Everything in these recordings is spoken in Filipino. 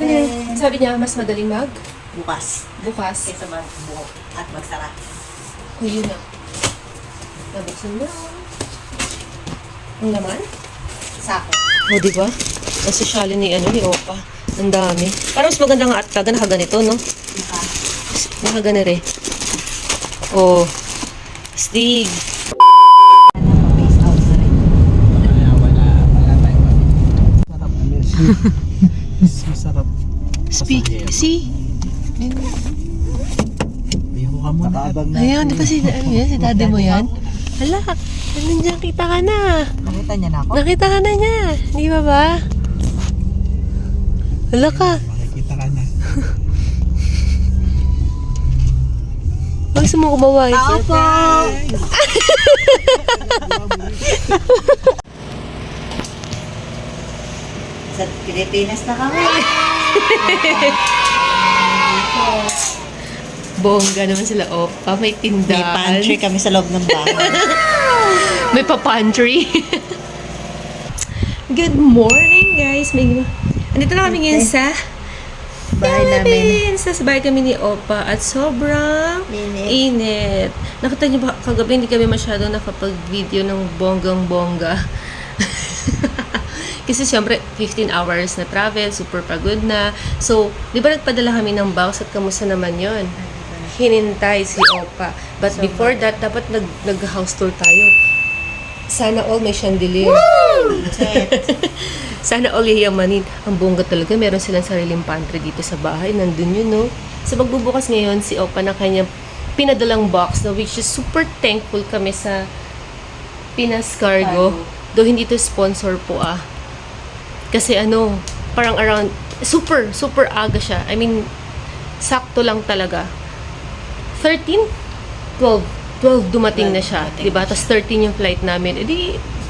Ano? Sabi niya, mas madaling mag Bukas. bukas. Kaysa magbuo at magsara. O yun na. Nabuksan mo. Ang laman? Sako. O, di ba? Ang sosyali ni, ano, ni Opa. Ang dami. Parang mas maganda nga at taga nakaganito, no? Naka. Nakaganire. O. Stig. Face out na rin. Masarap. Speak. See? Ayoko ka muna. Nakaabang na. Ayun, di ba si, ano yan, si daddy mo yan? Hala, nandiyan kita ka na. Nakita niya na ako? Nakita ka na niya. Di ba ba? Hala ka. Makikita ka na. Gusto mo kumaway? Tao po! Sa Pilipinas na kami. Bongga naman sila. Opa, may May tindahan. pantry kami sa loob ng bahay. May pa-pantry. Good morning, guys. May... Andito na kami ngayon sa bahay namin. Philippines. Sa bahay kami ni Opa at sobrang Init. init. Nakita niyo ba, kagabi hindi kami masyado nakapag-video ng bonggang-bongga. Kasi siyempre, 15 hours na travel, super pagod na. So, di ba nagpadala kami ng box at kamusta naman yon? Hinintay si Opa. But before that, dapat nag, nag-house tour tayo. Sana all may chandelier. Chet. Sana all yayamanin. Ang bongga talaga. Meron silang sariling pantry dito sa bahay. Nandun yun, no? So, magbubukas ngayon si Opa ng kanyang pinadalang box, no? Which is super thankful kami sa Pinas Cargo. Though hindi to sponsor po, ah. Kasi ano, parang around, super, super aga siya. I mean, sakto lang talaga. 13? 12. 12 dumating na siya. dumating Diba? Tapos 13 yung flight namin. E di,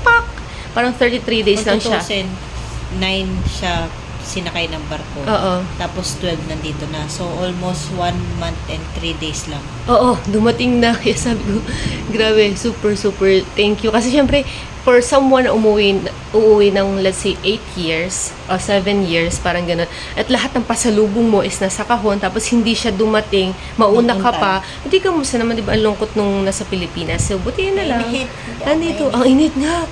pak! Parang 33 days lang siya. 9 siya sinakay ng barko. Oo. Tapos 12 nandito na. So almost 1 month and 3 days lang. Oo, dumating na. Kaya sabi ko, grabe, super, super thank you. Kasi syempre, for someone na umuwi, uuwi ng, let's say, 8 years o 7 years, parang ganun. At lahat ng pasalubong mo is nasa kahon, tapos hindi siya dumating, mauna ka pa. Hindi ka musta naman, di ba, ang lungkot nung nasa Pilipinas. So, buti yun na lang. Mainit. Nandito, ang init nga.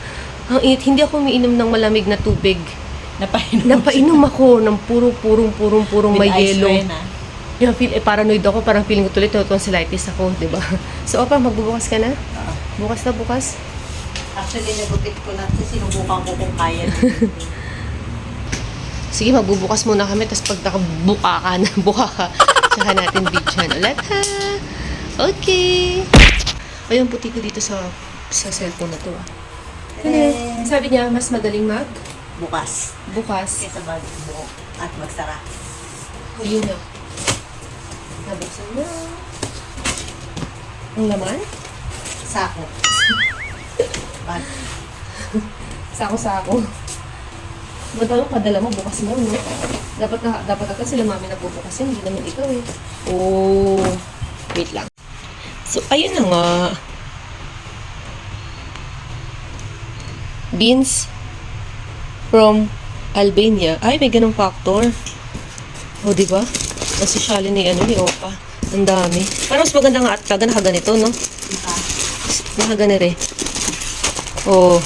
Ang init. Hindi ako umiinom ng malamig na tubig. Napainom. Napainom ako ng puro, purong, purong, purong may yelo. ah. Yung feel, eh, paranoid ako, parang feeling ko tuloy tonsillitis ako, di ba? So, Opa, magbubukas ka na? Bukas na bukas? Actually, nagupit ko na kasi sinubukan ko kung kaya. Sige, magbubukas muna kami, tapos pag nakabuka ka na, buka ka, tsaka natin videohan ulit, ha? Okay. Ayun, puti ko dito sa sa cellphone na to, ah. Eh, Sabi niya, mas madaling mag bukas. bukas. Kaysa magbuo at magsara. Yun na. Nabuksan na. Ang laman? Sako. Bag. Sako-sako. Madalo padala mo, bukas mo, no? Dapat na, dapat agad sila mami nagbubukas yun, hindi naman ikaw eh. Oh, wait lang. So, ayun na nga. Beans from Albania. Ay, may ganong factor. O, di ba? Ang sosyali ni, ano, ni Opa. Ang dami. Parang mas maganda nga at kaga nakaganito, no? Naka. Nakaganire. Oh,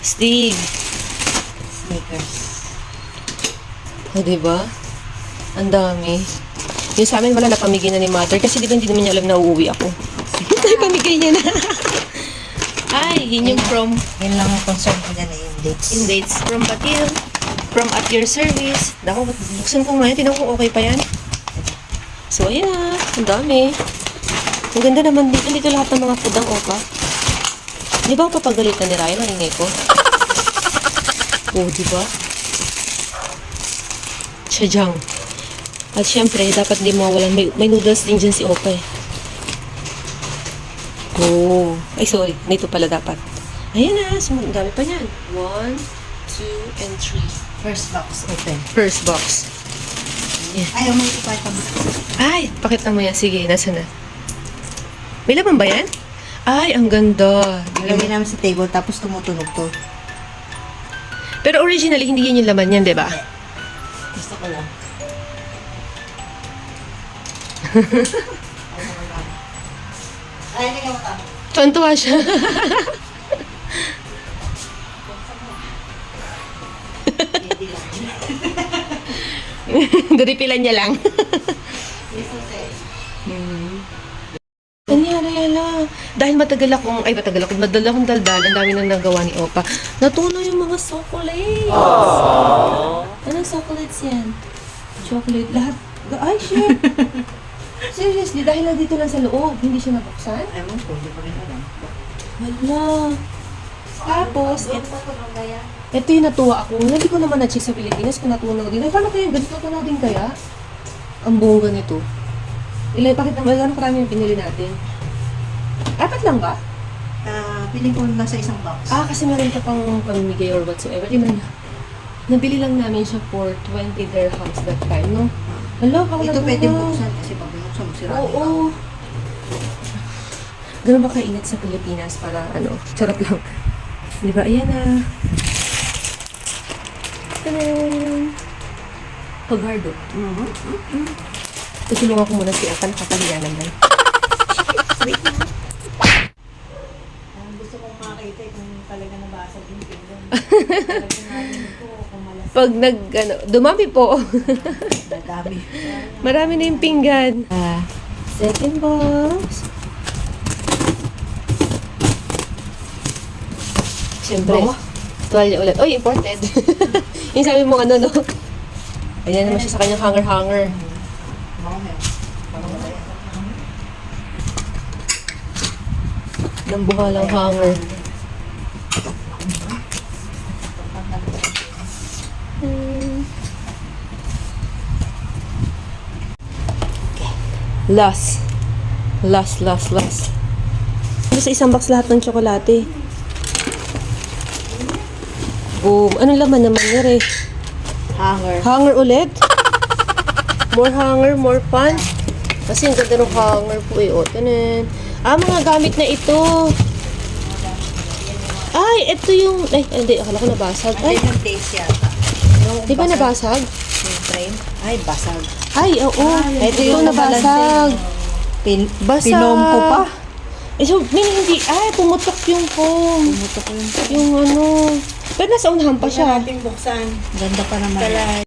Stig. Sneakers. O, di ba? Ang dami. Yung sa amin, wala na pamigay na ni mother. Kasi di ba hindi naman niya alam na uuwi ako. Ay, pamigay niya na. Ay, yun yung from Yun lang ang concern ko dyan eh, yung dates. in dates from Batil. From at your service. Dako, buksan ko ngayon. Tinan ko okay pa yan. So, ayan na. Ang dami. Ang ganda naman dito. Dito lahat ng mga food ang opa. Di ba ako papagalitan ni Ryan ang ingay ko? Oo, di ba? Sadyang. At syempre, dapat di mawalan. May, may noodles din dyan si Opa eh. Oh. Ay, sorry. Nito pala dapat. Ayan na. Ang dami pa niyan. One, two, and three. First box open. First box. Ayaw mo ipakita mo. Ay, pakita mo yan. Sige, nasa na? May laman ba yan? Ay, ang ganda. Ilagay namin sa table tapos tumutunog to. Pero originally, hindi yan yung laman yan, di ba? Gusto ko lang. Ay, hindi ka matama. Tuwan-tuwa siya. Duripilan niya lang. Lala. Dahil matagal akong, ay matagal akong, matagal akong daldal, ang dami nang nagawa ni Opa. Natunaw yung mga chocolates. Anong chocolates yan? Chocolate, lahat. Ay, shit. Seriously, dahil nandito lang sa loob, hindi siya nabuksan? Ewan ko, hindi ko rin alam. Wala. Tapos, et, ito yung natuwa ako. Hindi ko naman na-check sa Pilipinas kung natunaw din. Ay, paano kaya? Ganito natunaw din kaya? Ang bongga nito. Ilay, bakit naman? Gano'ng karami yung pinili natin? Apat lang ba? Ah, piling ko nasa isang box. Ah, kasi meron ka pang pamimigay or whatsoever. Tingnan na. Nabili lang namin siya for 20 dirhams that time, no? Hala, ako Ito pwedeng buksan kasi pag binuksan mo sira. Oo. Ganun ba kainit sa Pilipinas para ano, charot lang. Di ba? Ayan na. Tadaan! Paghardo. Mhm. Tutulungan ko muna si Aka, nakakahiya naman. Ang gusto kong kung talaga nabasag yung pinggan. Talagang narinig ko kung malas Pag nag, ano, dumami po. na dami. Marami na yung pinggan. Ah, second box. Siyempre, tuwalya ulit. Oy, imported. yung sabi mo ano, no? Ayan naman siya sa kanyang hanger-hanger. Mga yan. Mga yan. Ng buhalang hanger. Hmm. Last. Last, last, last. Ano sa isang box lahat ng tsokolate? Boom. Anong laman naman niya, Re? Hanger. Hanger ulit? More hanger, more fun? Kasi ang ganda ng hanger po eh. O, tanan. Ah, mga gamit na ito. Ay, ito yung... Ay, hindi. Akala ko nabasag. Ay, Ay, yung taste yata. Yung di ba basag- nabasag? Yung frame? Ay, basag. Ay, oo. ito yung nabasag. Pin Basag. Pinom ko pa. Eh, so, may hindi. Ay, pumutok yung foam. Pumutok yung Yung ano. Pero nasa unahan pa siya. natin buksan. Ganda pa naman.